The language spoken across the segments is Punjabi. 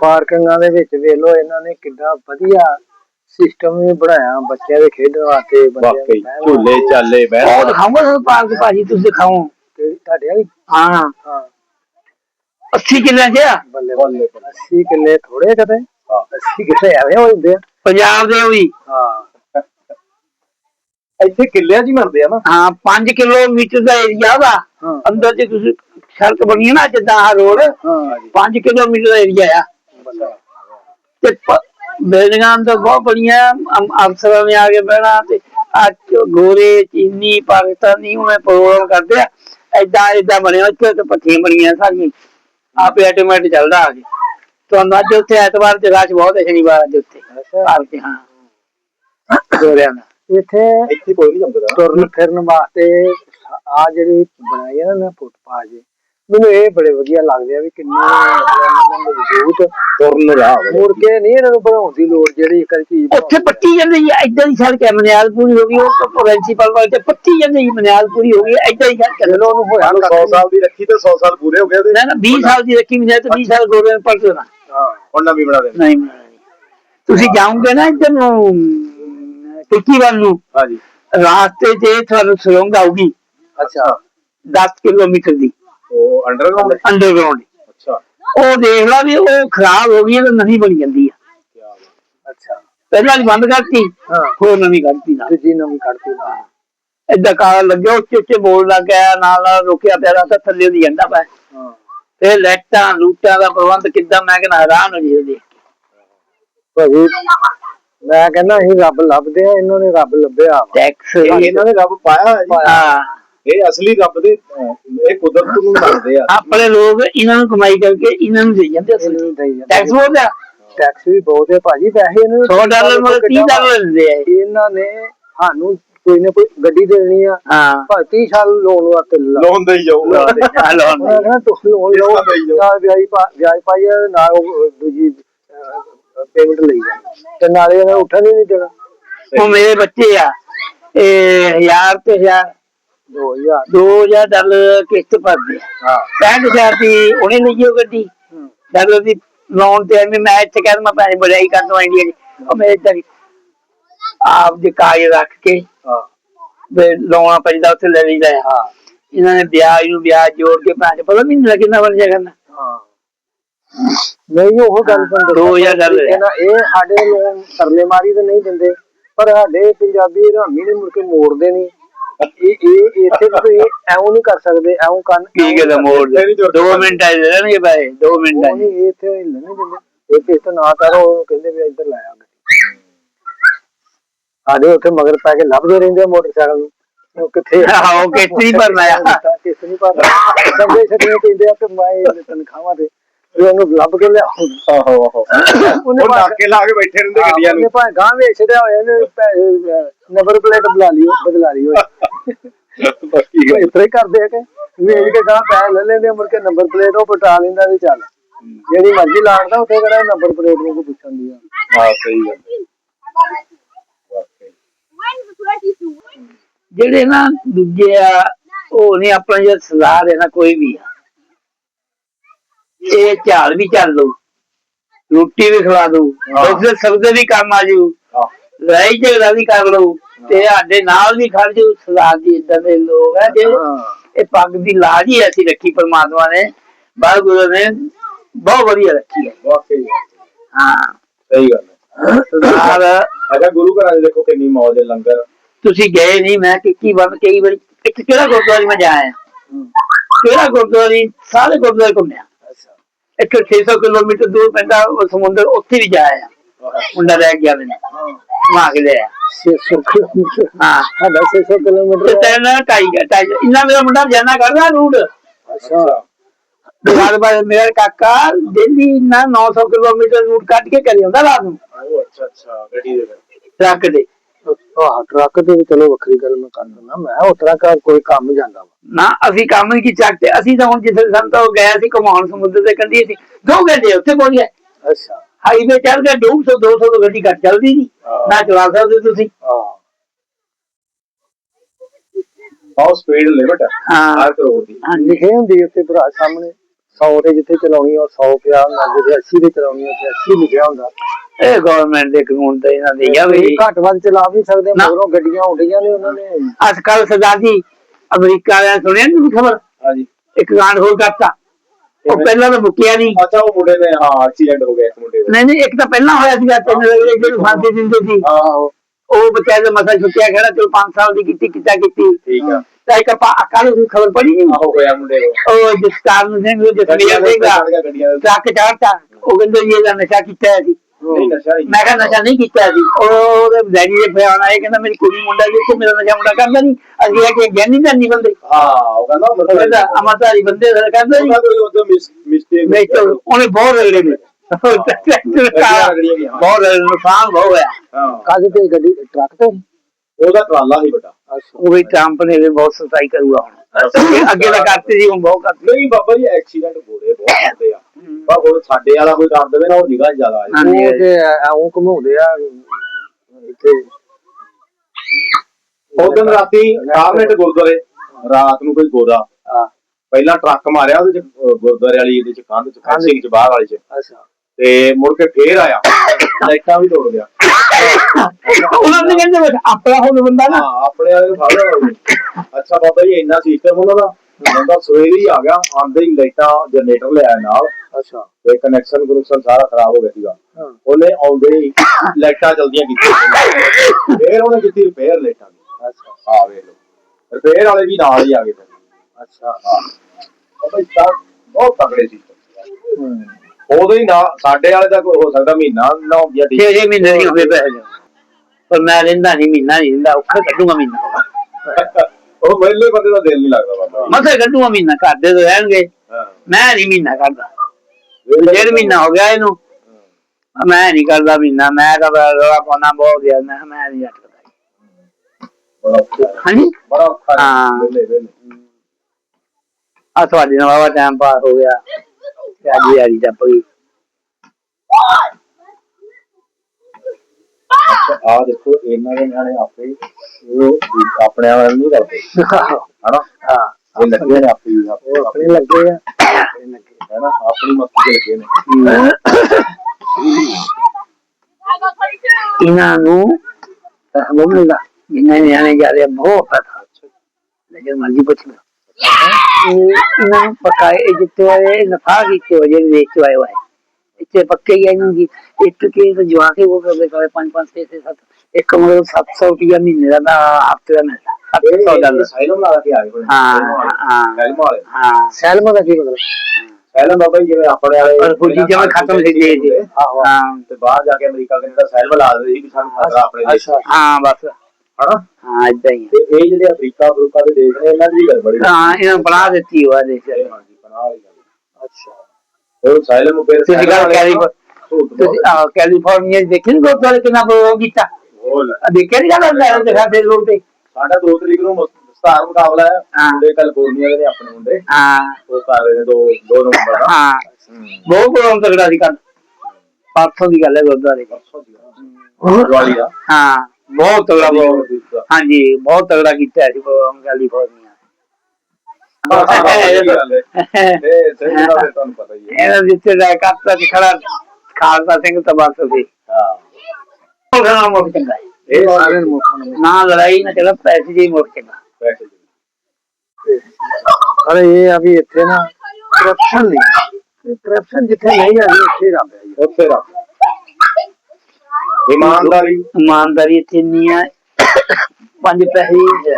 ਪਾਰਕਿੰਗਾਂ ਦੇ ਵਿੱਚ ਵੇਖ ਲਓ ਇਹਨਾਂ ਨੇ ਕਿੰਨਾ ਵਧੀਆ ਸਿਸਟਮ ਵੀ ਬਣਾਇਆ ਬੱਚਿਆਂ ਦੇ ਖੇਡਣ ਵਾਸਤੇ ਵਾਕਈ ਬਹਿਣ ਝੂਲੇ ਚਾਲੇ ਉਹ ਦਿਖਾਉਂਗਾ ਤੁਹਾਨੂੰ ਪਾਰਕ ਭਾਜੀ ਤੁਸੀਂ ਦਿਖਾਓ। ਵਾਸਤੇ। ਤੁਹਾਡੇ ਵਾਲੀ? ਹਾਂ। ਹਾਂ। 80 ਕਿੱਲਿਆਂ ਚ ਆ। ਬੱਲੇ ਬੱਲੇ। 80 ਕਿੱਲੇ ਥੋੜੇ ਕਦੇ। ਹਾਂ। 80 ਕਿੱਲੇ ਐਵੇਂ ਹੋ ਜਾਂਦੇ ਆ। ਪੰਜਾਬ ਦੇ ਵੀ। ਹਾਂ। ਇੱਥੇ ਕਿੱਲਿਆਂ 'ਚ ਹੀ ਮਰਦੇ ਆ ਨਾ। ਹਾਂ 5 ਕਿਲੋਮੀਟਰ ਦਾ ਏਰੀਆ ਵਾ। ਹਾਂ। ਅੰਦਰ ਜੇ ਤੁਸੀਂ ਸੜਕ ਬਣੀ ਹੈ ਨਾ ਜਿੱਦਾਂ ਆਹ ਰੋਡ ਹਾਂ 5 ਕਿਲੋਮੀਟਰ ਦਾ ਏਰੀਆ ਆ। ਤੇ ਬਿਲਡਿੰਗਾਂ ਤਾਂ ਬਹੁਤ ਬੜੀਆਂ ਅਫਸਰਾਂ ਨੇ ਆ ਕੇ ਬਹਿਣਾ ਤੇ ਅੱਜ ਗੋਰੇ ਚੀਨੀ ਪਾਕਿਸਤਾਨੀ ਉਹਨੇ ਪ੍ਰੋਗਰਾਮ ਕਰਦੇ ਆ। ਏਦਾਂ ਏਦਾਂ ਬਣਿਆ ਉੱਥੇ ਤੇ ਪੱਠੀਆਂ ਬਣੀਆਂ ਸਾਰੀਆਂ। ਆਪੇ ਆਟੋਮੈਟਿਕ ਚੱਲਦਾ ਆ ਕੇ। ਤੁਹਾਨੂੰ ਅੱਜ ਉੱਥੇ ਐਤਵਾਰ ਤੇ ਰਾਸ਼ ਬਹੁਤ ਹੈ ਸ਼ਨੀਵਾਰ ਅੱਜ ਉੱਥੇ। ਅੱਛਾ। ਪਾਰਕ ਹਾਂ। ਗੋਰਿਆਂ ਦਾ। ਇੱਥੇ ਇੱਥੇ ਕੋਈ ਨਹੀਂ ਜੰਮਦਾ ਤੁਰਨ ਫਿਰਨ ਵਾਸਤੇ ਆ ਜਿਹੜੀ ਬਣਾਈ ਹੈ ਨਾ ਫੁੱਟਪਾਥ ਜੀ ਮੈਨੂੰ ਇਹ ਬੜੇ ਵਧੀਆ ਲੱਗਦੇ ਆ ਵੀ ਕਿੰਨੇ ਮਤਲਬ ਮਜ਼ਬੂਤ ਤੁਰਨ ਰਾਹ ਮੁੜ ਕੇ ਨਹੀਂ ਇਹਨਾਂ ਨੂੰ ਬਣਾਉਣ ਦੀ ਲੋੜ ਜਿਹੜੀ ਇੱਕ ਚੀਜ਼ ਬਣਾਓ। ਉੱਥੇ ਪੱਟੀ ਜਾਂਦੀ ਹੈ ਏਦਾਂ ਦੀ ਸੜਕ ਹੈ ਮਨਿਆਲਪੁਰੀ ਹੋ ਗਈ ਉਹ ਪ੍ਰਿੰਸੀਪਲ ਵਾਲੇ ਤੇ ਪੱਟੀ ਜਾਂਦੀ ਹੈ ਮਨਿਆਲਪੁਰੀ ਹੋ ਗਈ ਏਦਾਂ ਹੀ ਸੜਕ ਹੈ। ਚਲੋ ਉਹਨੂੰ ਹੋਇਆ 100 ਸਾਲ ਦੀ ਰੱਖੀ ਤੇ 100 ਸਾਲ ਪੂਰੇ ਹੋ ਗਏ ਤੇ ਨਾ ਨਾ 20 ਸਾਲ ਦੀ ਰੱਖੀ ਮੈਂ ਤੇ 20 ਸਾਲ ਗੋਰੇ ਨੂੰ ਪਲਟੋ ਨਾ ਹਾਂ ਹੁਣ ਨਵੀਂ ਬਣਾ ਦੇਣੀ। ਨਹੀਂ ਬਣਾਉਣੀ। ਤੁਸੀਂ ਜਾਓਗੇ ਨਾ ਇੱਧਰ ਨੂੰ ਟਿੱਕੀ ਵੱਲ ਨੂੰ? ਹਾਂਜੀ। ਰਾਸਤੇ 'ਚ ਤੁਹਾਨੂੰ ਸੁਰੰਗ ਆਊਗੀ। ਅੱਛਾ। 10 ਕਿਲੋਮੀਟਰ ਦੀ। ਉਹ ਅੰਡਰਗਰਾਉਂਡ ਅੰਡਰਗਰਾਉਂਡ ਉਹ ਦੇਖ ਲਾ ਵੀ ਉਹ ਖਰਾਬ ਹੋ ਗਈ ਹੈ ਤਾਂ ਨਵੀਂ ਬਣੀ ਜਾਂਦੀ ਆ ਅੱਛਾ। ਪਹਿਲਾਂ ਦੀ ਬੰਦ ਕਰਤੀ ਹਾਂ। ਹੋਰ ਨਵੀਂ ਕਰਤੀ ਨਾ ਦੂਜੀ ਨਵੀਂ ਕੱਢਤੀ ਨਾ ਏਦਾਂ ਕਾਲਾ ਲੱਗਿਆ ਉੱਚੇ ਉੱਚੇ ਬੋਰਡ ਲੱਗ ਗਿਆ ਨਾਲ ਨਾਲ ਰੋਕਿਆ ਪਿਆ ਰਸਤਾ ਥੱਲੇ ਦੀ ਜਾਂਦਾ ਹਾਂ। ਤੇ ਲੈਟਾਂ ਲੂਟਾਂ ਦਾ ਪ੍ਰਬੰਧ ਕਿੱਦਾਂ ਮੈਂ ਕਹਿੰਦਾ ਹੈਰਾਨ ਹੋ ਜੀ ਦੇਖ ਭਾਜੀ ਮੈਂ ਕਹਿੰਦਾ ਅਸੀਂ ਰੱਬ ਲੱਭਦੇ ਆ ਇਹਨਾਂ ਨੇ ਰੱਬ ਲੱਭਿਆ ਵਾ। ਟੈਕਸ ਇਹਨਾਂ ਨੇ ਰੱਬ ਪਾਇਆ ਜੀ। ਹਾਂ। ਇਹ ਅਸਲੀ ਰੱਬ ਦੇ ਇਹ ਕੁਦਰਤ ਨੂੰ ਮੰਨਦੇ ਆ। ਆਪਣੇ ਲੋਕ ਇਹਨਾਂ ਨੂੰ ਕਮਾਈ ਕਰਕੇ ਇਹਨਾਂ ਨੂੰ ਦੇ ਜਾਂਦੇ ਅਸਲ। ਨੂੰ ਦੇਈ ਜਾਂਦੇ ਟੈਕਸ ਟੈਕਸ ਵੀ ਬਹੁਤ ਹੈ ਭਾਜੀ ਪੈਸੇ ਇਹਨਾਂ ਨੂੰ 100 ਡਾਲਰ ਮਤਲਬ 30 ਡਾਲਰ ਦਿੰਦੇ ਆ ਇਹ। ਇਹਨਾਂ ਨੇ ਸਾਨੂੰ ਕੋਈ ਨਾ ਕੋਈ ਗੱਡੀ ਦੇਣੀ ਆ। ਹਾਂ। ਭਾਵੇਂ 30 ਸਾਲ ਲੋਨ ਵਾਸਤੇ ਲੋਨ ਦੇਈ ਜਾਊਗਾ ਆ ਲੋਨ ਤੁਸੀਂ ਲੋਨ ਲਓ। ਨਾਲ ਵਿਆਜ ਪਾ ਵਿਆਜ ਪਾਈਏ ਨਾਲ ਦੂਜੀ ਪੇਮੈਂਟ ਲਈ ਤੇ ਨਾਲੇ ਇਹਨਾਂ ਉੱਠਣ ਨਹੀਂ ਦੇਣਾ। ਉਹ ਮੇਰੇ ਬੱਚੇ ਆ ਇਹ ਹਜ਼ਾਰ ਤੇ ਹਜ਼ਾਰ। 2000 2000 ਡਾਲਰ ਕਿਸ਼ਤ ਭਰਦੇ। ਆ ਹਾਂ 65000 ਦੀ ਉਹਨੇ ਲਈ ਉਹ ਗੱਡੀ। ਡਾਲਰ ਦੀ ਲੋਨ ਤੇ ਐਵੇਂ ਮੈਂ ਇੱਥੇ ਕਹਿੰਦਾ ਮੈਂ ਪੈਸੇ ਬੜਾਈ ਕਰ ਦਵਾਂ ਇੰਡੀਆ ਦੀ। ਉਹ ਮੇਰੇ ਇੱਧਰ ਹੀ ਆਪ ਦੇ ਕਾਗਜ਼ ਰੱਖ ਕੇ ਹਾਂ। ਵੀ ਲਾਉਣਾ ਪੈਂਦਾ ਉੱਥੇ ਲੈ ਲਈਦਾ ਆ। ਹਾਂ। ਇਹਨਾਂ ਨੇ ਵਿਆਜ ਨੂੰ ਵਿਆਜ ਜੋੜ ਕੇ ਪੈਸੇ ਪਤਾ ਨਹੀਂ ਕਿੰਨਾ ਬਣ ਨਾ ਹਾਂ। ਨਹੀਂ ਉਹ ਗੱਲ ਤਾਂ ਦੋ ਹਜ਼ਾਰ ਡਾਲਰ ਹੈ। ਇਹ ਸਾਡੇ ਲੋਨ ਤਰਲੇ ਮਾਰੀ ਤਾਂ ਨਹੀਂ ਦਿੰਦੇ ਪਰ ਸਾਡੇ ਪੰਜਾਬੀ ਹਰਾਮੀ ਨੇ ਮੁੜ ਕੇ ਮੋੜਦੇ ਨਹੀਂ ਇਹ ਇਹ ਇੱਥੇ ਵੀ ਐਉਂ ਨਹੀਂ ਕਰ ਸਕਦੇ ਐਉਂ ਕਰਨ ਕੀ ਗੱਲ ਆ ਮੋੜ ਇੱਥੇ ਨੀ ਜੁੜ 2 ਮਿੰਟ ਆ ਜਾਣਗੇ ਭਾਈ 2 ਉਹ ਮਿੰਟ ਨਹੀਂ ਇਹ ਇੱਥੇ ਹਿੱਲਣ ਨਹੀਂ ਦਿੰਦੇ। ਇਹ ਕਿਸ ਨਾ ਕਰੋ ਉਹ ਕਹਿੰਦੇ ਵੀ ਇੱਧਰ ਲਾਇਆ ਸਾਡੇ ਉੱਥੇ ਮਗਰ ਪੈ ਕੇ ਲੱਭਦੇ ਰਹਿੰਦੇ ਮੋਟਰਸਾਈਕਲ ਨੂੰ। ਉਹ ਕਿੱਥੇ ਹਾਂ, ਉਹ ਕਿਸ਼ਤ ਨਹੀਂ ਭਰਨਾ ਆ। ਕਿਸ਼ਤ ਨਹੀਂ ਭਰਨਾ। ਸੰਦੇ ਛੱਡਣੇ ਪੈਂਦੇ ਆ ਕਿ ਮੈਂ ਇਹ ਤਨਖਾਹਾਂ ਤੇ ਵੀ ਉਹਨੂੰ ਲੱਭ ਕੇ ਲਿਆਓ ਆਹੋ ਆਹੋ। ਉਹਨੇ ਉਹ ਨਾਕੇ ਲਾ ਕੇ ਬੈਠੇ ਰਹਿੰਦੇ ਗੱਡੀਆਂ ਉਹਨੇ ਨੂੰ ਭਾਵੇਂ ਗਾਂ ਵੇਚਦਾ ਹੋਇਆ ਨੇ ਨੰਬਰ ਪਲੇਟ ਬਦਲਾ ਲਿਓ ਬਦਲਾ ਲਿਓ ਬਾਕੀ ਇਸ ਤਰ੍ਹਾਂ ਹੀ ਕਰਦੇ ਆ ਕਿ ਵੇਚ ਕੇ ਗਾਂ ਪੈਸੇ ਲੈ ਲੈਂਦੇ ਆ, ਮੁੜ ਕੇ ਨੰਬਰ ਪਲੇਟ ਉਹ ਪਟਾ ਲੈਂਦਾ ਤੇ ਚੱਲ। ਜਿਹੜੀ ਮਰਜ਼ੀ ਲਾਣਦਾ ਉੱਥੇ ਕਿਹੜਾ ਨੰਬਰ ਪਲੇਟ ਨੂੰ ਕੋਈ ਪੁੱਛਣ ਦੀ ਆ। ਹਾਂ ਸਹੀ ਗੱਲ। ਵਾਕਈ। ਜਿਹੜੇ ਨਾ ਦੂਜੇ ਆ ਉਹ ਨਹੀਂ ਆਪਣਾ ਜਿਹੜਾ ਸਰਦਾਰ ਹੈ ਨਾ ਕੋਈ ਵੀ ਆ। ਇਹ ਝਾਲ ਵੀ ਚੱਲ ਲੂ ਰੋਟੀ ਵੀ ਖਵਾ ਦੂ ਹਾਂ। ਉਸਦੇ ਸਬਦੇ ਵੀ ਕੰਮ ਆ ਜੂ ਲੜਾਈ ਝਗੜਾ ਵੀ ਕਰ ਲੂ ਤੇ ਸਾਡੇ ਨਾਲ ਵੀ ਖੜ ਜੂ ਸਰਦਾਰ ਜੀ ਇਦਾਂ ਦੇ ਲੋਕ ਆ ਜੇ। ਹਾਂ। ਇਹ ਪੱਗ ਦੀ ਲਾਜ ਹੀ ਐਸੀ ਰੱਖੀ ਪਰਮਾਤਮਾ ਨੇ ਵਾਹਿਗੁਰੂ ਨੇ ਬਹੁਤ ਵਧੀਆ ਰੱਖੀ ਹੈ। ਵਾਕਈ। ਹਾਂ। ਸਹੀ ਗੱਲ ਹੈ। ਸਰਦਾਰ। ਅੱਛਾ ਗੁਰੂ ਘਰਾਂ ਦੇ ਦੇਖੋ ਕਿੰਨੀ ਮੌਜ ਹੈ ਲੰਗਰ। ਤੁਸੀਂ ਗਏ ਨਹੀਂ ਮੈਂ ਕਿੱਕੀ ਵਾਰ ਕਈ ਵਾਰੀ ਕਿਹੜਾ ਗੁਰਦੁਆਰੇ ਮੈਂ ਜਾਇਆ? ਕਿਹੜਾ ਗੁਰਦੁਆਰੇ? ਸਾਰੇ ਗੁਰਦੁਆਰੇ ਘੁੰਮਿਆ। ਇੱਕ 600 ਕਿਲੋਮੀਟਰ ਦੂਰ ਪੈਂਦਾ ਉਹ ਸਮੁੰਦਰ ਉੱਥੇ ਵੀ ਜਾਇਆ ਮੁੰਡਾ ਰਹਿ ਗਿਆ ਮੈਨੂੰ। ਮਾਂ ਕੇ ਲਿਆ 600 ਕਿਲੋਮੀਟਰ। ਹਾਂ। ਸਾਡਾ 600 ਤੇ ਕਿਲੋਮੀਟਰ ਤੈਨੂੰ ਢਾਈ ਗਿਆ ਢਾਈ ਇੰਨਾ ਮੇਰਾ ਮੁੰਡਾ ਜਾਣਾ ਕਰਦਾ ਰੂਟ। ਅੱਛਾ। ਬਿਹਾਰ ਬਾਰੇ ਮੇਰਾ ਕਾਕਾ ਦਿੱਲੀ ਨਾ 900 ਕਿਲੋਮੀਟਰ ਰੂਟ ਕੱਟ ਕੇ ਕਰੀ ਆਉਂਦਾ ਰਾਤ ਨੂੰ। ਉਹ ਅੱਛਾ ਅੱਛਾ ਗੱਡੀ ਦੇ ਵਿੱਚ। ਟਰੱਕ ਦੇ। ਆਹ ਟਰੱਕ ਤੇ ਵੀ ਚਲੋ ਵੱਖਰੀ ਗੱਲ ਮੈਂ ਕਰ ਦਿੰਦਾ। ਮੈਂ ਉਤਰਾ ਕਾ ਕੋਈ ਕੰਮ ਜਾਂਦਾ ਵਾ। ਨਾ ਅਸੀਂ ਕੰਮ ਹੀ ਕੀ ਚੱਕ ਤੇ ਅਸੀਂ ਤਾਂ ਹੁਣ ਜਿਸ ਸੰਤ ਹੋ ਗਿਆ ਸੀ ਘਮਾਉਣ ਸਮੁੰਦਰ ਦੇ ਕੰਢੀ ਸੀ ਦੋ ਘੰਟੇ ਉੱਥੇ ਪਹੁੰਚ ਗਏ। ਅੱਛਾ। ਹਾਈਵੇ ਚੱਲ ਗਿਆ 200 200 ਤੋਂ ਗੱਡੀ ਘੱਟ ਚੱਲਦੀ ਨਹੀਂ। ਨਾ ਚਲਾ ਸਕਦੇ ਤੁਸੀਂ। ਹਾਂ। ਆਹ ਸਪੀਡ ਲਿਮਟ ਹੈ ਹਾਂ। ਹਰ ਕਰੋੜ ਦੀ। ਲਿਖੇ ਹੁੰਦੀ ਉੱਤੇ ਭਰਾ ਸਾਹਮਣੇ 100 ਤੇ ਜਿੱਥੇ ਚਲਾਉਣੀ ਉਹ 100 ਪਿਆ ਹੁੰਦਾ ਜਿੱਥੇ 80 ਤੇ ਚਲਾਉਣੀ ਉੱਥੇ 80 ਲਿਖਿਆ ਹੁੰਦਾ। ਇਹ ਗਵਰਨਮੈਂਟ ਦੇ ਕਾਨੂੰਨ ਤੇ ਇਹਨਾਂ ਦੇ ਆ ਵੀ ਇਹ ਘੱਟ ਵੱਧ ਚਲਾ ਵੀ ਸਕਦੇ ਨਾ। ਮਗਰੋਂ ਗੱਡੀਆਂ ਉੱਡੀਆਂ ਨੇ ਉਹਨਾਂ ਨੇ। ਅੱਜ ਕੱਲ ਸਰਦਾਰ ਜੀ ਅਮਰੀਕਾ ਵਾਲਿਆਂ ਸੁਣਿਆ ਨਹੀਂ ਖਬਰ? ਹਾਂਜੀ। ਇੱਕ ਕਾਂਡ ਹੋਰ ਕਰਤਾ। ਉਹ? ਪਹਿਲਾਂ ਤਾਂ ਮੁੱਕਿਆ ਨਹੀਂ ਅੱਛਾ ਉਹ ਮੁੰਡੇ ਨੇ ਹਾਂ ਐਕਸੀਡੈਂਟ ਹੋ ਗਿਆ ਇੱਕ ਮੁੰਡੇ ਦਾ। ਨਹੀਂ ਨਹੀਂ ਇੱਕ ਤਾਂ ਪਹਿਲਾਂ ਹੋਇਆ ਸੀਗਾ ਤਿੰਨ ਜਿਹਨੂੰ ਫਾਂਸੀ ਦਿੰਦੇ ਸੀ। ਆਹੋ ਉਹ। ਬੱਚਾ ਦਾ ਮਸਾ ਛੁੱਟਿਆ ਖੜਾ ਚਲੋ 5 ਸਾਲ ਦੀ ਕੀਤੀ ਕਿੱਤਾ ਕੀਤੀ। ਠੀਕ ਆ। ਤਾਂ ਇੱਕ ਆਪਾਂ ਕੱਲ ਨੂੰ ਖਬਰ ਪੜੀ ਨਹੀਂ ਆਹੋ ਹੋਇਆ ਮੁੰਡੇ ਨੂੰ ਉਹ ਜਸਕਾਰ ਨੂੰ ਸਿੰਘ ਜਸਲੀਆ ਦੇਗਾ ਗੱਡੀਆਂ ਦੇ ਟਰੱਕ ਚਾੜਤਾ। ਉਹ ਕਹਿੰਦੇ ਜੀ ਇਹਦਾ ਨਸ਼ਾ ਕੀਤਾ ਹੈ ਜੀ ਨਹੀਂ ਨਸ਼ਾ ਨਹੀਂ ਮੈਂ ਕਿਹਾ ਨਸ਼ਾ ਨਹੀਂ ਕੀਤਾ ਸੀ ਉਹ ਉਹਦੇ ਡੈਡੀ ਦੇ ਫਿਆਣਾ ਇਹ ਕਹਿੰਦਾ ਮੇਰੀ ਕੁੜੀ ਮੁੰਡਾ ਜੀ ਤੇ ਮੇਰਾ ਨਸ਼ਾ ਮੁੰਡਾ ਕਰਦਾ ਨਹੀਂ। ਅੱਗੇ ਆ ਕੇ ਗਿਆਨੀ ਜਾਨੀ ਬੰਦੇ। ਹਾਂ ਉਹ ਕਹਿੰਦਾ ਮਤਲਬ ਅਮਰਦਾਰੀ ਬੰਦੇ ਦਾ ਕਹਿੰਦਾ ਜੀ। ਉਹਦਾ ਕੋਈ ਉਦੋਂ ਮਿਸਟੇਕ ਨਹੀਂ ਉਹਨੇ ਬਹੁਤ ਰਗੜੇ ਨੇ। ਵੀ, ਹਾਂ। ਬਹੁਤ ਨੁਕਸਾਨ ਬਹੁਤ ਹੋਇਆ। ਹਾਂ। ਕਾਹਦੇ ਤੇ ਗੱਡੀ ਟਰੱਕ ਤੇ? ਉਹਦਾ ਟਰਾਲਾ ਸੀ ਵੱਡਾ। ਅੱਛਾ। ਉਹ ਵੀ ਟਰੰਪ ਨੇ ਵੀ ਬਹੁਤ ਸਤਾਈ ਕਰੂਗਾ ਹੁਣ। ਅੱਗੇ ਤਾਂ ਕਰਤੇ ਸੀ ਹੁਣ ਬਹੁਤ ਕਰਤੇ। ਨਹੀਂ ਬਾਬਾ ਜੀ ਐਕਸੀਡੈਂਟ ਬੋੜੇ ਬਹੁਤ ਹੁੰਦੇ ਆ। ਪਰ ਹੁਣ ਸਾਡੇ ਵਾਲਾ ਕੋਈ ਕਰ ਦੇਵੇ ਨਾ ਉਹ ਨਿਗਾਹ ਜ਼ਿਆਦਾ ਆ ਜਾਂਦੀ। ਉਹ ਤੇ ਐਉਂ ਘਮਾਉਂਦੇ ਆ ਇੱਥੇ। ਉਹ ਦਿਨ ਰਾਤੀ ਕਾਰਨੇਟ ਗੁਰਦੁਆਰੇ ਰਾਤ ਨੂੰ ਕੋਈ ਗੋਦਾ ਆ ਪਹਿਲਾਂ ਟਰੱਕ ਮਾਰਿਆ ਉਹਦੇ ਚ ਗੁਰਦੁਆਰੇ ਵਾਲੀ ਇਹਦੇ ਚ ਕੰਧ ਚ ਕੰਧ ਸਿੰਘ ਚ ਬਾਹਰ ਵਾਲੀ ਚ। ਅੱਛਾ। ਤੇ ਮੁੜ ਕੇ ਫੇਰ ਆਇਆ। ਲਾਈਟਾਂ ਵੀ ਤੋੜ ਗਿਆ ਉਹਨਾਂ ਨੇ ਕਹਿੰਦੇ ਆਪਣਾ ਹੁਣ ਬੰਦਾ ਨਾ। ਹਾਂ ਆਪਣੇ ਵਾਲੇ ਨੂੰ ਫੜ ਲਿਆ। ਅੱਛਾ ਬਾਬਾ ਜੀ ਇੰਨਾ ਸਿਸਟਮ ਉਹਨਾਂ ਦਾ। ਬੰਦਾ ਸਵੇਰੇ ਹੀ ਆ ਗਿਆ ਆਂਦੇ ਹੀ ਲਾਈਟਾਂ ਜਨਰੇਟਰ ਲਿਆਇਆ ਨਾਲ। ਅੱਛਾ। ਤੇ ਕਨੈਕਸ਼ਨ ਕਨੈਕਸ਼ਨ ਸਾਰਾ ਖਰਾਬ ਹੋ ਗਿਆ ਸੀਗਾ। ਹਾਂ। ਉਹਨੇ ਆਉਂਦੇ ਹੀ ਲਾਈਟਾਂ ਜਲਦੀਆਂ ਕੀਤੀਆਂ। ਫੇਰ ਉਹਨੇ ਕੀਤੀ ਰਿਪੇਅਰ ਲਾਈਟਾਂ ਦੀ। ਅੱਛਾ। ਆ ਵੇਖ ਲਓ। ਰਿਪੇਅਰ ਵਾਲੇ ਵੀ ਨਾਲ ਹੀ ਆ ਗਏ ਫਿਰ। ਅੱਛਾ। ਹਾਂ। ਤਾਂ ਬਹੁਤ ਤਕੜੇ ਸੀ। ਹੂੰ। ਉਦੋਂ ਹੀ ਨਾ ਸਾਡੇ ਵਾਲੇ ਦਾ ਕੋਈ ਹੋ ਸਕਦਾ ਮਹੀਨਾ ਨਾ ਹੋ ਗਿਆ। ਛੇ ਛੇ ਮਹੀਨੇ ਨਹੀਂ ਹਜੇ। ਪਰ ਮੈਂ ਰਹਿੰਦਾ ਨਹੀਂ ਮਹੀਨਾ ਨਹੀਂ ਰਹਿੰਦਾ। ਔਖਾ ਕੱਢੂਗਾ ਮਹੀਨਾ। ਉਹ ਪਹਿਲੇ ਬੰਦੇ ਦਾ ਦਿਲ ਨਹੀਂ ਲੱਗਦਾ ਬਾਬਾ ਮਸਾ ਕੱਢੂਗਾ ਮਹੀਨਾ ਕਰਦੇ ਤਾਂ ਰਹਿਣਗੇ। ਹਾਂ। ਮੈਂ ਨਹੀਂ ਮਹੀਨਾ ਕਰਦਾ ਡੇਢ ਮਹੀਨਾ ਹੋ ਗਿਆ ਇਹਨੂੰ। ਮੈਂ ਨਹੀਂ ਕਰਦਾ ਮਹੀਨਾ। ਮੈਂ ਬੜਾ ਰੌਲਾ ਪਾਉਣਾ ਬਹੁਤ ਗਿਆ। ਮੈਂ ਮੈਂ ਨਹੀਂ ਹੈ। ਹਾਂਜੀ? ਬੜਾ ਔਖਾ ਹੈ। ਵਿਹਲੇ- ਵਿਹਲੇ। ਆ ਤੁਹਾਡੇ ਨਾਲ ਵਾਵਾ ਟਾਈਮ ਪਾਸ ਹੋ ਗਿਆ। ਤੇ ਅੱਜ ਯਾਰੀ ਟੱਪ ਗਈ ਆ ਦੇਖੋ ਇਹਨਾਂ ਦੇ ਨਿਆਣੇ ਆਪੇ ਉਹ ਆਪਣੇ ਵਾਲੇ ਨਹੀਂ ਕਰਦੇ ਹਨਾ? ਹਾਂ। ਇਹ ਲੱਗੇ ਨੇ ਆਪੇ ਹੀ, ਆਪੇ ਉਹ ਆਪਣੇ ਲੱਗੇ ਆ। ਆਪਣੇ ਲੱਗੇ ਹੈਨਾ? ਆਪਣੀ ਮਸਤੀ ਦੇ ਲੱਗੇ ਨੇ। ਇਹਨਾਂ ਨੂੰ ਉਹ ਮਿਲਦਾ। ਜਿੰਨੇ ਨਿਆਣੇ ਜਾ ਰਹੇ ਆ, ਬਹੁਤ ਪਤਾ। ਲੇਕਿਨ ਮਰਜ਼ੀ ਪੁੱਛ ਲਓ। ਇਹ ਇਹਨਾਂ ਨੂੰ ਪੱਕਾ ਇਹ ਜਿੱਤੇ ਹੋਏ ਨਫਾ ਕੀਤੇ ਹੋਏ ਜਿਹੜੇ ਵੇਚ ਆਏ ਹੋਏ। ਇੱਥੇ ਪੱਕੇ ਹੀ ਇਹਨਾਂ ਦੀ ਇੱਕ ਕੇ ਤਾਂ ਜਵਾ ਕੇ ਉਹ ਕਰਦੇ ਸਾਰੇ ਪੰਜ ਪੰਜ ਛੇ ਛੇ ਸੱਤ। ਇੱਕ ਮਤਲਬ 700 ਰੁਪਇਆ ਮਹੀਨੇ ਦਾ ਨਾ ਹਫ਼ਤੇ ਦਾ ਮਿਲਦਾ। 700 ਡਾਲਰ ਸਾਇਲਮ ਲਾ ਕੇ ਆਏ ਹੋਏ ਨੇ ਹਾਂ, ਹਾਂ। ਸਾਇਲਮ ਵਾਲੇ। ਹਾਂ। ਸੈਲਮਾ ਦਾ ਕੀ ਮਤਲਬ? ਸਾਇਲਮ ਬਾਬਾ ਜੀ ਜਿਵੇਂ ਆਪਣੇ ਵਾਲੇ ਔਰ ਫੁੱਜੀ ਜਿਵੇਂ ਖਤਮ ਸੀ ਜੀ ਜੀ। ਹਾਂ ਤੇ ਬਾਹਰ ਜਾ ਕੇ ਅਮਰੀਕਾ ਕੈਨੇਡਾ ਸਾਇਲਮ ਲਾ ਦਿੰਦੇ ਸੀ ਵੀ ਸਾਨੂੰ ਖਤਰਾ ਆਪਣੇ। ਦਾ। ਹਾਂ ਬਸ। ਹਾਂ ਇਦਾਂ ਹੀ ਤੇ ਇਹ ਜਿਹੜੇ ਅਫਰੀਕਾ ਅਫਰੀਕਾ ਦੇ ਦੇਸ਼ ਨੇ ਇਹਨਾਂ ਦੀ ਵੀ ਗੜਬੜੀ ਆ। ਹਾਂ ਇਹਨਾਂ ਨੂੰ ਬਣਾ ਦਿੱਤੀ ਹੋਆ ਦੇਸ਼ ਹਾਂਜੀ ਬਣਾ ਵਾਲੀ ਗੱਲ। ਅੱਛਾ। ਉਹ ਸਾਇਲਮ ਫਿਰ ਤੁਸੀਂ ਗੱਲ ਕੈਲੀਫੋਰ ਸਹੂਲਤ ਬਹੁਤ ਤੁਸੀਂ ਆ ਕੈਲੀਫੋਰਨੀਆ 'ਚ ਦੇਖੀ ਨੀ ਗੁਰਦੁਆਰੇ ਕਿੰਨਾ ਪ੍ਰੋਗਰਾਮ ਕੀਤਾ? ਬੋਲ ਆ ਦੇਖਿਆ ਨਹੀਂ ਗੱਲ ਲੈ ਦਿਖਾ ਫੇਸਬੁੱਕ ਤੇ? ਸਾਡਾ 2 ਤਰੀਕ ਨੂੰ ਸਟਾਰ ਮੁਕਾਬਲਾ ਹੈ। ਹਾਂ। ਮੁੰਡੇ ਕੈਲੀਫੋਰਨੀਆ ਦੇ ਨੇ ਆਪਣੇ ਮੁੰਡੇ। ਹਾਂ। ਉਹ ਕਰ ਰਹੇ ਨੇ 2 2 ਨਵੰਬਰ ਦਾ। ਹਾਂ। ਬਹੁਤ ਪ੍ਰੋਗਰਾਮ ਤਗੜਾ ਸੀ ਕੱਲ ਪਰਸੋਂ ਦੀ ਗੱਲ ਹੈ ਗੁਰਦੁਆਰੇ ਦੀ। ਦਿਵਾਲੀ ਦਾ। ਹਾਂ। ਬਹੁਤ ਤਗੜਾ ਪ੍ਰੋਗਰਾਮ ਹਾਂਜੀ ਬਹੁਤ ਤਗੜਾ ਕੀਤਾ ਸੀ ਪ੍ਰੋਗਰਾਮ ਕੈਲੀਫੋਰਨੀਆ। ਇਹ ਗੱਲ ਹੈ ਇਹ ਤੁਹਾਨੂੰ ਪਤਾ ਹੀ ਹੈ ਇਹਨਾਂ ਜਿੱਥੇ ਜਾ ਕਰਤਾ ਸੀ ਖੜਾ ਖਾਲਸਾ ਸਿੰਘ ਤਬਾਸ ਸੀ ਹਾਂ ਉਹ ਕਹਿੰਦਾ ਮੁੱਕ ਚੰਗਾ ਹੈ। ਇਹ ਸਾਰਿਆਂ ਨੂੰ ਮੌਕਾ ਮਿਲਿਆ ਨਾ ਲੜਾਈ ਨਾ ਚਲਾ ਪੈਸੇ ਜੀ ਮੁੱਕ ਚੰਗਾ ਪੈਸੇ ਦੀ। ਪਰ ਇਹ ਆ ਵੀ ਇੱਥੇ ਨਾ ਕਰਪਸ਼ਨ ਨਹੀਂ ਕਰਪਸ਼ਨ ਜਿੱਥੇ ਨਹੀਂ ਆ ਉੱਥੇ ਰੱਬ ਹੈ ਉੱਥੇ ਰੱਖ ਇਮਾਨਦਾਰੀ ਇਮਾਨਦਾਰੀ ਇੱਥੇ ਨਹੀਂ ਆ ਪੰਜ ਪੈਸੇ ਹੀ ਹੈ।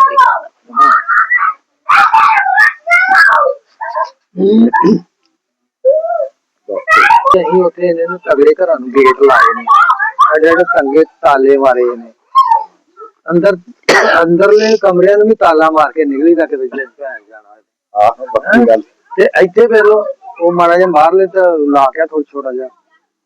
ਤੇ ਅਸੀਂ ਉੱਥੇ ਇਹਨਾਂ ਨੂੰ ਤਗੜੇ ਘਰਾਂ ਨੂੰ ਗੇਟ ਲਾਏ ਨੇ। ਸਾਡੇ ਜਿਹੜੇ ਤੰਗੇ ਤਾਲੇ ਮਾਰੇ ਨੇ। ਅੰਦਰ ਅੰਦਰਲੇ ਕਮਰਿਆਂ ਨੂੰ ਵੀ ਤਾਲਾ ਮਾਰ ਕੇ ਨਿਕਲੀ ਤਾਂ ਕਿਤੇ ਜੇ ਭੈਣ ਜਾਣਾ। ਆਹ ਬੱਕੀ ਗੱਲ। ਤੇ ਇੱਥੇ ਫਿਰ ਉਹ ਮਾੜਾ ਜਿਹਾ ਬਾਹਰਲੇ ਤਾਂ ਲਾ ਕੇ ਥੋੜਾ ਛੋਟਾ ਜਿਹਾ।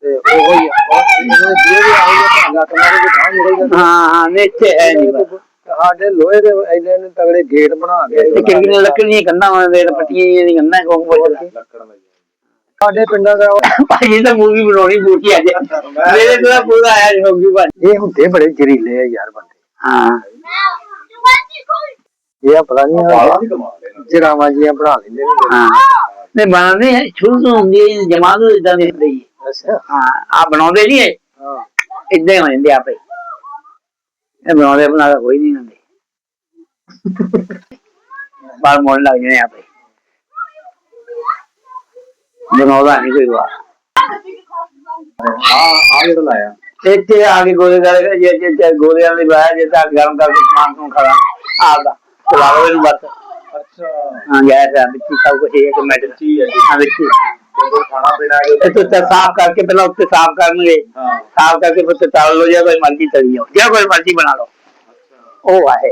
ਤੇ ਉਹ ਹੀ ਆ। ਉਹ ਦੇ ਜਿਹੜੇ ਆਏ ਨੇ ਲੱਤ ਮਾਰੇ ਤੇ ਬਾਹਰ ਨਿਕਲ ਜਾਂਦੇ ਹਾਂ ਹਾਂ ਇੱਥੇ ਹੈ ਨਹੀਂ ਬਸ। ਸਾਡੇ ਲੋਹੇ ਦੇ ਇੰਨੇ ਨੇ ਤਗੜੇ ਗੇਟ ਬਣਾ ਕੇ ਤੇ ਕਿੰਨੀਆਂ ਲੱਕੜੀਆਂ ਕੰਨਾਂ ਵਾਂ ਵੇਲ ਪੱਟੀਆਂ ਨਹੀਂ ਕੰਨਾਂ ਕੋਲ ਬੋਲ ਲੱਕੜ ਦਾ ਹੀ ਸਾਡੇ ਪਿੰਡਾਂ ਦਾ ਭਾਈ ਤਾਂ ਮੂਵੀ ਬਣਾਉਣੀ ਬੂਟੀ ਆ ਜਾ। ਮੇਰੇ ਕੋਲ ਪੂਰਾ ਆਇਆ ਹੋਗੀ ਭਾਈ ਇਹ ਹੁੰਦੇ ਬੜੇ ਜ਼ਰੀਲੇ ਆ ਯਾਰ ਬੰਦੇ। ਹਾਂ। ਇਹ ਪਤਾ ਨਹੀਂ ਦੀ ਦੀ। ਜਰਾਵਾਂ ਜੀਆਂ ਬਣਾ ਲੈਂਦੇ ਨੇ। ਹਾਂ। ਨਹੀਂ ਬਣਾਉਂਦੇ ਸ਼ੁਰੂ ਤੋਂ ਹੁੰਦੀ ਹੈ ਜਮਾਤ ਤੋਂ ਇਦਾਂ ਦੇ ਹੁੰਦੇ ਹੀ ਹੈ। ਅੱਛਾ। ਹਾਂ ਆ ਬਣਾਉਂਦੇ ਨਹੀਂ ਹੈ ਹਾਂ। ਇਦਾਂ ਹੀ ਹੋ ਜਾਂਦੇ ਆਪੇ। ਇਹ ਬਣਾਉਂਦੇ ਬਣਾ ਕੇ ਕੋਈ ਨਹੀਂ ਹੁੰਦੇ ਬਾਹਰ ਮੋੜ ਲੱਗ ਜਾਂਦੇ ਆਪੇ। ਬਣਾਉਂਦਾ ਨਹੀਂ ਕੋਈ ਬਾਹਰ। ਆ ਆ ਜਿਹੜਾ ਲਾਇਆ। ਇੱਥੇ ਆ ਕੇ ਗੋਲੇ ਗਾਲੇ ਜੇ ਜੇ ਜੇ ਗੋਲਿਆਂ ਦੀ ਬਾਹਰ ਜੇ ਤਾਂ ਗਰਮ ਕਰਕੇ ਸਮਾਨ ਨੂੰ ਖੜਾ ਆਪਦਾ ਚਲਾ ਲਓ ਇਹਨੂੰ ਬਸ। ਅੱਛਾ। ਹਾਂ ਗੈਸ ਹੈ ਵਿੱਚ ਸਭ ਕੁਝ ਹੈ ਕਿ ਮੈਟਰ ਠੀਕ ਹੈ ਹਾਂ ਵਿੱਚ। ਖਾਣਾ ਪੀਣਾ ਹੈ ਇਹ ਤੋਂ ਸਾਫ਼ ਕਰਕੇ ਪਹਿਲਾਂ ਉੱਤੇ ਸਾਫ਼ ਕਰਨਗੇ। ਹਾਂ। ਸਾਫ਼ ਕਰਕੇ ਫਿਰ ਤਲ ਲਓ ਜਾਂ ਕੋਈ ਮਰਜ਼ੀ ਤਲੀ ਜਾਓ ਜਾਂ ਕੋਈ ਮਰਜ਼ੀ ਬਣਾ ਲਓ। ਉਹ ਹੈ।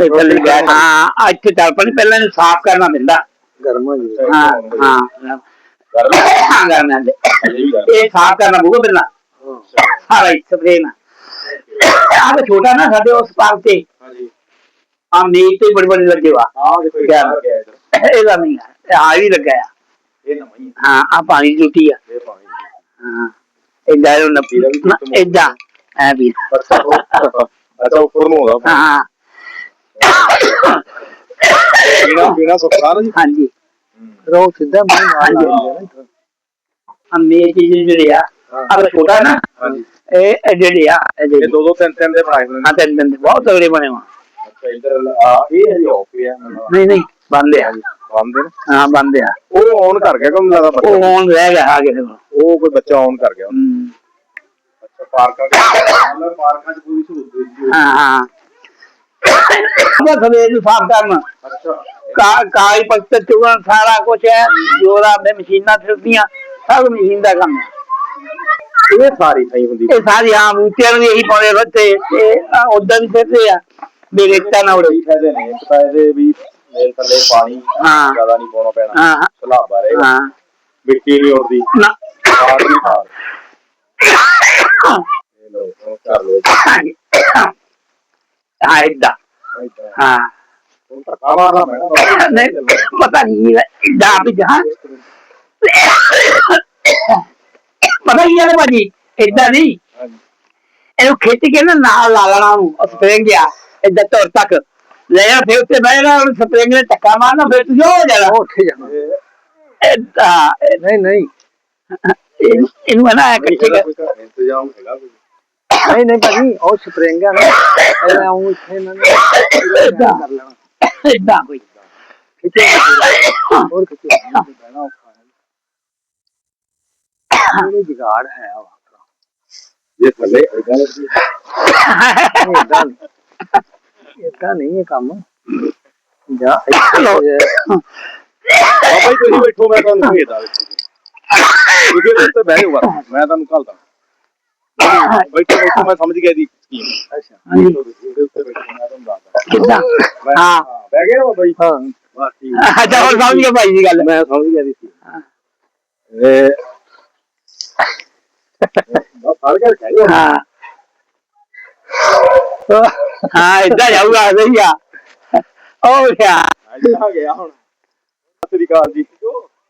ਇਹ ਥੱਲੇ ਗੈਸ ਹਾਂ ਆ ਇੱਥੇ ਤਲ ਪਣੀ ਪਹਿਲਾਂ ਇਹਨੂੰ ਸਾਫ਼ ਕਰਨਾ ਪੈਂਦਾ। ਗਰਮ ਹੋ ਜੀ ਹਾਂ ਹਾਂ। ਗਰਮ। ਹਾਂ ਕਰਨਾ ਪੈਂਦਾ। ਇਹ ਵੀ ਗਰਮ। ਇਹ ਸਾਫ਼ ਕਰਨਾ ਪਊਗਾ ਪਹਿਲਾਂ। ਸਾਰਾ ਹੀ ਸਪਰੇ ਨਾਲ। ਆਹ ਤਾਂ ਛੋਟਾ ਨਾ ਸਾਡੇ ਉਸ ਪਾਰ ਤੇ। ਹਾਂਜੀ। ਆ ਮੇਜ਼ ਤੇ ਬੜੇ ਬੜੇ ਲੱਗੇ ਵਾ। ਆ ਦੇਖੋ ਇਹ ਕਿਆ? ਆ। ਹੈ ਆ ਵੀ ਲੱਗਾ ਆ। ਇਹ ਨਵਾਂ ਹੀ ਹਾਂ ਆ ਪਾਣੀ ਦੀ ਟੂਟੀ ਆ। ਹੈ, ਇਹ ਪਾਣੀ ਹਾਂ ਇਦਾਂ ਉਹ ਨੱਪੀ ਇਹਦਾ ਵੀ system ਹੋ ਇਦਾਂ ਐ ਵੀ ਉਹ- ਅੱਛਾ ਉੱਪਰ ਨੂੰ ਹੋਦਾ ਹਾਂ। ਪੀਣਾ ਪੀਣਾ ਸੁੱਕਾ ਨਾ ਜੀ। ਹਾਂਜੀ। ਰੋ ਸਿੱਧਾ ਮੂੰਹ ਹਾਂਜੀ। ਜਾਂਦੇ ਨਾ ਮੇਜ਼ ਦੀ ਜਿਹੜੇ ਆ ਆ ਤਾਂ ਛੋਟਾ ਨਾ ਹਾਂਜੀ। ਇਹ ਜਿਹੜੇ ਆ ਇਹ ਦੋ ਦੋ ਤਿੰਨ ਤਿੰਨ ਦੇ ਬਣਾਏ ਹੋਏ ਨੇ। ਆ ਤਿੰਨ ਦਿਨ ਦੇ ਬਹੁਤ ਤਗੜੇ ਬਣੇ ਵਾ ਅੱਛਾ ਇੱਧਰ ਆ ਇਹ ਹਜੇ ਆਫ ਪਿਆ ਨਹੀਂ ਨਹੀਂ। ਬੰਦੇ ਆ। ਬੰਦ ਨੇ? ਹਾਂ ਬੰਦੇ ਆ। ਉਹ ਔਨ ਕਰ ਗਿਆ ਕੰਮ ਲੱਗਦਾ ਉਹ ਬੱਚਾ ਹੁਣ ਰਹਿ ਗਿਆ ਆ ਕਿਸੇ ਕੋਲ ਉਹ ਕੋਈ ਬੱਚਾ ਔਨ ਕਰ ਗਿਆ? ਹਮ, ਅੱਛਾ ਪਾਰਕਾਂ ਦੇ ਮਤਲਬ ਪਾਰਕਾਂ 'ਚ ਪੂਰੀ ਸਹੂਲਤ ਦਿੱਤੀ ਹੋਈ। ਹਾਂ ਹਾਂ। ਬਸ ਸਵੇਰ ਨੂੰ ਸਾਫ਼ ਕਰਨਾ। ਅੱਛਾ। ਕਾ ਕਾਈ ਪੱਤਰ ਚੁਗਣ ਸਾਰਾ ਕੁਝ ਹੈ। ਜੋਰਾ ਦੇ ਮਸ਼ੀਨਾਂ ਫਿਰਦੀਆਂ ਸਭ ਮਸ਼ੀਨ ਦਾ ਕੰਮ ਹੈ। ਇਹ ਸਾਰੀ ਸਹੀ ਹੁੰਦੀ। ਇਹ ਸਾਰੀ ਹਾਂ ਬੂਟਿਆਂ ਨੂੰ ਵੀ ਇਹੀ ਪਾਉਣੇ ਬੱਤੇ ਤੇ ਉਦਾਂ ਵੀ ਫਿਰਦੇ ਆ। ਬੇਰੇਕਤਾ ਨਾ ਉੜੇ। ਕਈ ਫਾਇਦੇ ਨੇ ਇੱਕ ਤਾਂ ਇਹਦੇ ਵੀ ਮੇਲ ਥੱਲੇ ਪਾਣੀ ਹਾਂ। ਜ਼ਿਆਦਾ ਨਹੀਂ ਪਾਉਣਾ ਪੈਣਾ। ਹਾਂ। ਸਲਾਬਾ ਰਹੇਗਾ ਹਾਂ। ਮਿੱਟੀ ਨਹੀਂ ਉੜਦੀ। ਨਾ। ਖਾਦ ਨਹੀਂ ਖਾਦ। ਇਹ ਲਓ ਹੁਣ ਕਰ ਲਓ। ਹਾਂ ਏਦਾਂ। ਇੱਦਾਂ। ਹਾਂ। ਹੁਣ ਤਾਂ ਕਾਵਾ ਨਾ ਮੈਡਮ ਨਹੀਂ ਪਤਾ ਨਹੀਂ ਏਦਾਂ ਵੀ ਜਹਾਂ ਪਤਾ ਕੀ ਹੈ ਭਾਜੀ? ਏਦਾਂ ਨਹੀਂ। ਹਾਂਜੀ। ਇਹਨੂੰ ਖਿੱਚ ਕੇ ਨਾ ਨਾਲ ਲਾ ਲੈਣਾ ਉਹਨੂੰ। ਸਪਰਿੰਗ ਗਿਆ। ਏਦਾਂ ਤੁਰ ਤੱਕ। ਲੈ ਜਾ ਫਿਰ ਉੱਤੇ ਬਹਿ ਜਾਣਾ ਉਹਨੂੰ ਸਪਰਿੰਗ ਨੇ ਧੱਕਾ ਮਾਰਨਾ ਫਿਰ ਤੂੰ ਹੋ ਜਾਣਾ। ਉਹ ਉੱਥੇ ਜਾਣਾ। ਇਹ ਏਦਾਂ ਨਹੀਂ ਨਹੀਂ। ਇਹਨੂੰ ਇਹਨੂੰ ਹੈ ਨਾ ਇਕੱਠੇ ਇਹਦਾ ਕਰ ਇੰਤਜ਼ਾਮ ਹੈਗਾ ਕੋਈ? ਨਹੀਂ ਨਹੀਂ ਭਾਜੀ ਉਹ ਸਪਰਿੰਗ ਆ ਨਾ। ਪਹਿਲਾਂ ਉਹ ਇੱਥੇ ਨੇ ਏਦਾਂ ਕਰ ਲੈਣਾ। ਏਦਾਂ ਕੋਈ ਖਿੱਚੇ ਹੋਰ ਖਿੱਚੇ ਬਹਿਣਾ ਔਖਾ ਹੈ। ਇਹ ਜਗਾੜ ਹੈ ਉਹ ਜੇ ਥੱਲੇ ਇਦਾਂ ਲੱਗੀ ਇਦਾਂ ਇਦਾਂ ਨਹੀਂ ਇਹ ਕੰਮ। ਜਾ ਇੱਥੇ ਬਾਬਾ ਜੀ ਤੁਸੀਂ ਬੈਠੋ ਮੈਂ ਤੁਹਾਨੂੰ ਭੇਜਦਾ ਵਿੱਚ। ਤੁਸੀਂ ਇਹਦੇ ਉੱਤੇ ਬਹਿ ਜਾਓ ਬਸ, ਮੈਂ ਤੁਹਾਨੂੰ ਘੱਲਦਾ। ਬੈਠੋ ਬੈਠੋ ਮੈਂ ਸਮਝ ਗਿਆ ਦੀ ਸਕੀਮ ਅੱਛਾ। ਇਹਦੇ ਉੱਤੇ ਬੈਠੋ ਮੈਂ ਤੁਹਾਨੂੰ ਦੱਸਦਾ। ਕਿੱਦਾਂ? ਮੈਂ- ਹਾਂ। ਬਹਿ ਗਏ ਨਾ ਬਾਬਾ ਜੀ ਹਾਂ। ਬਸ ਠੀਕ। ਅੱਛਾ ਹੁਣ ਸਮਝ ਗਿਆ ਭਾਈ ਦੀ ਗੱਲ। ਮੈਂ ਸਮਝ ਗਿਆ ਦੀ ਹਾਂ। ਇਹ ਬਸ ਫੜ ਕੇ ਖਾਈ ਹਾਂ। ਹਾਂ ਏਦਾਂ ਜਾਊਗਾ ਸਹੀ ਆ। ਉਹ ਗਿਆ ਆ ਗਿਆ ਹੁਣ। ਸਤਿ ਸ੍ਰੀ ਅਕਾਲ ਜੀ।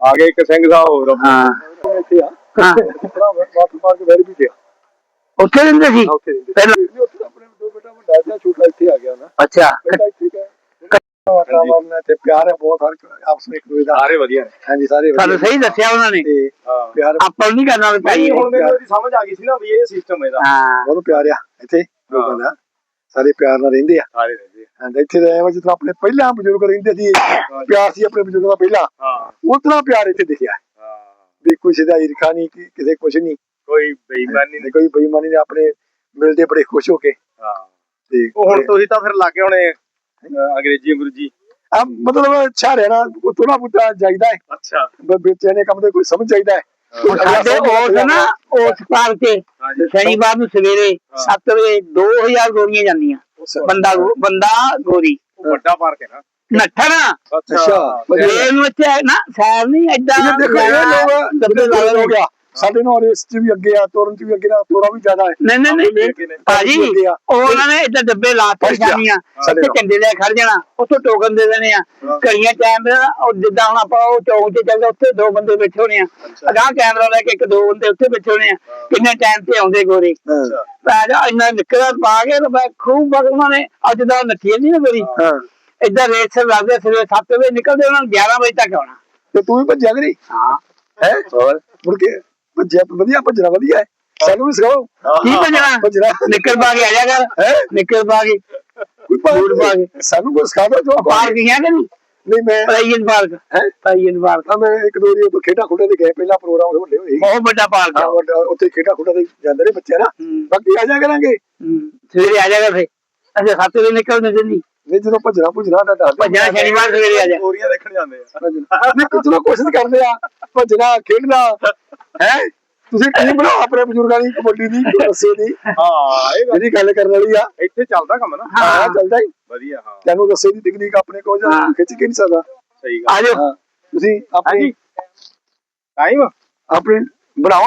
ਆ ਗਏ ਇੱਕ ਸਿੰਘ ਸਾਹਿਬ ਹੋਰ ਹਾਂ। ਇੱਥੇ ਆ। ਹਾਂ। ਵੈਰੀ ਵੀ ਉੱਥੇ ਰਹਿੰਦੇ ਸੀ? ਉੱਥੇ ਰਹਿੰਦੇ ਪਹਿਲਾਂ। ਉੱਥੇ ਆਪਣੇ ਦੋ ਬੇਟਾ ਵੱਡਾ ਜਿਹਾ ਛੋਟਾ ਇੱਥੇ ਆ ਗਿਆ ਨਾ। ਅੱਛਾ। ਬੇਟਾ ਠੀਕ ਹੈ ਵਾਤਾਵਰਨ ਤੇ ਪਿਆਰ ਹੈ ਬਹੁਤ ਹਰ ਆਪਸ ਵਿੱਚ ਇੱਕ ਦੂਜੇ ਦਾ। ਸਾਰੇ ਵਧੀਆ ਨੇ। ਹਾਂਜੀ ਸਾਰੇ ਸਾਨੂੰ ਸਹੀ ਦੱਸਿਆ ਉਹਨਾਂ ਨੇ। ਤੇ हाँ। ਪਿਆਰ ਆਪਾਂ ਨੂੰ ਨਹੀਂ ਕਰਨਾ ਹੁਣ ਮੈਨੂੰ ਸਮਝ ਆ ਗਈ ਸੀ ਨਾ ਵੀ ਇਹ ਸਿਸਟਮ ਇਹਦਾ। ਹਾਂ। ਬਹੁਤ ਪਿਆਰ ਆ ਇੱਥੇ। ਲੋਕਾਂ ਦਾ ਸਾਰੇ ਪਿਆਰ ਨਾਲ ਰਹਿੰਦੇ ਆ। ਸਾਰੇ ਰਹਿੰਦੇ ਤੇ ਇੱਥੇ ਰਹਿ ਜਿਸ ਤਰ੍ਹਾਂ ਆਪਣੇ ਪਹਿਲਾਂ ਬਜ਼ੁਰਗ ਰਹਿੰਦੇ ਸੀ ਪਿਆਰ ਸੀ ਆਪਣੇ ਬਜ਼ੁਰਗਾਂ ਦਾ ਪਹਿਲਾਂ। ਹਾਂ। ਉਤਨਾ ਪਿਆਰ ਇੱਥੇ ਦਿਖਿਆ। ਹਾਂ। ਵੀ ਕਿਸੇ ਦਾ ਈਰਖਾ ਨਹੀਂ ਕਿ ਕਿਸੇ ਕੁਛ ਨਹੀਂ। ਕੋਈ ਬੇਈਮਾਨੀ ਤੇ ਕੋਈ ਬੇਈਮਾਨੀ ਨੇ ਆਪਣੇ ਮਿਲਦੇ ਬੜੇ ਖੁਸ਼ ਹੋ ਕੇ। ਹਾਂ। ਤੇ ਉਹ ਹੁਣ ਤੁਸੀਂ ਤਾਂ ਫਿਰ ਲੱਗੇ ਹੋਣੇ ਅੰਗਰੇਜ਼ੀ ਅੰਗਰੇਜ਼ੀ। ਆ ਮਤਲਬ ਛਾਰਿਆ ਨਾ ਥੋੜਾ ਬੁੱਤਾ ਜਾਈਦਾ ਹੈ। ਅੱਛਾ। ਬ- ਵਿੱਚ ਇਹਨੇ ਕੰਮ ਤੇ ਕੋਈ ਸਮਝ ਚਾਹੀਦਾ ਹੈ। ਹੁਣ ਸਾਡੇ ਉਸ ਨਾ ਉਸ ਪਾਰ ਤੇ ਸ਼ਨੀਵਾਰ ਨੂੰ ਸਵੇਰੇ 7 ਵਜੇ 2000 ਗੋਰੀਆਂ ਜਾਂਦੀਆਂ। ਬੰਦਾ ਬੰਦਾ ਗੋਰੀ। ਵੱਡਾ ਪਾਰਕ ਹੈ ਨਾ। ਨੱਠਣਾ ਅੱਛਾ। ਇਹ ਨੂੰ ਇੱਥੇ ਨਾ ਸੈਰ ਨਹੀਂ ਐਡਾ ਦੇਖੋ ਇਹ ਲੋਕ ਦੱਬੇ ਲਾ ਹੋ ਲੈਣਗੇ। ਸਾਡੇ ਨਾਲ ਰੇਸ ਚ ਵੀ ਅੱਗੇ ਆ ਤੋਰਨ ਚ ਵੀ ਅੱਗੇ ਨਾ ਤੋਰਾ ਵੀ ਜ਼ਿਆਦਾ ਹੈ। ਨਹੀਂ ਨਹੀਂ ਨਹੀਂ। ਭਾਜੀ। ਉਹ ਉਹਨਾਂ ਨੇ ਏਦਾਂ ਡੱਬੇ ਲਾਤੇ ਉੱਥੇ ਨਾਲ। ਝੰਡੇ ਲੈ ਖੜ ਜਾਣਾ ਉੱਥੋਂ ਟੋਕਨ ਦੇ ਦੇਣੇ ਆ। ਘੜੀਆਂ ਕੈਮਰਾ ਉਹ ਜਿੱਦਾਂ ਹੁਣ ਆਪਾਂ ਉਹ ਚੌਂਕ 'ਚ ਚੱਲਦੇ ਉੱਥੇ ਦੋ ਬੰਦੇ ਬੈਠੇ ਹੋਣੇ ਆ। ਅਗਾਹ ਕੈਮਰਾ ਲੈ ਕੇ ਇੱਕ ਦੋ ਬੰਦੇ ਉੱਥੇ ਬੈਠੇ ਹੋਣੇ ਆ। ਕਿੰਨੇ ਟਾਈਮ ਤੇ ਆਉਂਦੇ ਗੋਰੇ? ਜਾ ਇੰਨਾ ਨਿਕਲਾ ਪਾ ਕੇ ਤੇ ਮੈਂ ਖੂਬ ਬਗ ਉਹਨਾਂ ਨੇ ਅੱਜ ਦਾ ਨੱਠੀ ਨਹੀਂ ਹਾਂ। ਏਦਾਂ ਰੇਸ ਲੱਗਦੇ ਸਵੇਰੇ 7 ਵਜੇ ਨਿਕਲਦੇ ਉਹਨਾਂ ਨੂੰ 11 ਵਜੇ ਤੱਕ ਆਉਣਾ। ਤੇ ਤੂੰ ਵੀ ਭੱਜਿਆ ਕਰੀ? ਹਾਂ। ਹੈ? ਹੋਰ? ਮੁੜ ਕੇ? ਭੱਜਿਆ ਵਧੀਆ ਭੱਜਣਾ ਵਧੀਆ ਹੈ। ਸਾਨੂੰ ਵੀ ਸਿਖਾਓ। ਕੀ ਭੱਜਣਾ? ਭੱਜਣਾ। ਨਿਕਲ ਪਾ ਕੇ ਆ ਜਾ ਕਰ। ਹੈ? ਨਿਕਲ ਪਾ ਕੇ। ਕੋਈ ਬੂਟ ਪਾ ਕੇ। ਸਾਨੂੰ ਕੋਈ ਸਿਖਾ ਜੋ ਪਾਰਕ ਗਿਆ ਕਿ ਨਹੀਂ? ਨਹੀਂ ਮੈਂ ਪ੍ਰਾਈਵੇਟ ਪਾਰਕ ਹੈ? ਪ੍ਰਾਈਵੇਟ ਪਾਰਕ ਤਾਂ ਮੈਂ ਇੱਕ ਦੋ ਵਾਰੀ ਉੱਥੇ ਖੇਡਾਂ ਖੁੱਡਾਂ ਤੇ ਗਏ ਪਹਿਲਾ ਪ੍ਰੋਗਰਾਮ ਵੱਡੇ ਹੋਏ। ਬਹੁਤ ਵੱਡਾ ਪਾਰਕ ਹਾਂ ਆ ਉੱਥੇ ਖੇਡਾਂ ਖੁੱਡਾਂ ਤੇ ਜਾਂਦੇ ਨੇ ਬੱਚੇ ਨਾ। ਬਾਕੀ ਆ ਜਾ ਕਰਾਂਗੇ। ਹੂੰ। ਸਵੇਰੇ ਆ ਜਾ ਕਰ ਫੇ ਅੱਛਾ 7 ਵਜੇ ਨਿਕਲਦੇ ਜਲਦੀ। ਨਹੀਂ ਜਦੋਂ ਭੱਜਣਾ ਭੁੱਜਣਾ ਦੱਸ ਦਿਓ। ਭੱਜਣਾ ਸ਼ਨੀਵਾਰ ਸਵੇਰੇ ਆ ਜਾ। ਗੋਰੀਆਂ ਦੇਖਣ ਜਾਂਦੇ ਆ। ਭੱਜਣਾ। ਨਹੀਂ ਕਿਤਨਾ ਕੋਸ਼ਿਸ਼ ਕਰਦੇ ਆ। ਭੱਜਣਾ ਖੇਡਣਾ। ਹੈ? ਤੁਸੀਂ ਟੀਮ ਬਣਾਓ ਆਪਣੇ ਬਜ਼ੁਰਗਾਂ ਦੀ ਕਬੱਡੀ ਦੀ ਰੱਸੇ ਦੀ? ਹਾਂ ਇਹ ਗੱਲ ਜਿਹੜੀ ਗੱਲ ਕਰਨ ਵਾਲੀ ਆ। ਇੱਥੇ ਚੱਲਦਾ ਕੰਮ ਨਾ। ਹਾਂ ਚੱਲਦਾ ਹੀ। ਵਧੀਆ ਹਾਂ। ਤੈਨੂੰ ਰੱਸੇ ਦੀ ਟੈਕਨੀਕ ਆਪਣੇ ਕੋਲ ਜਾਂ। ਖਿੱਚ ਕੇ ਨਹੀਂ ਸਕਦਾ? ਸਹੀ ਗੱਲ। ਆ ਜਾਓ ਹਾਂ। ਤੁਸੀਂ ਆਪਣੇ ਟਾਈਮ ਆਪਣੇ ਬਣਾਓ।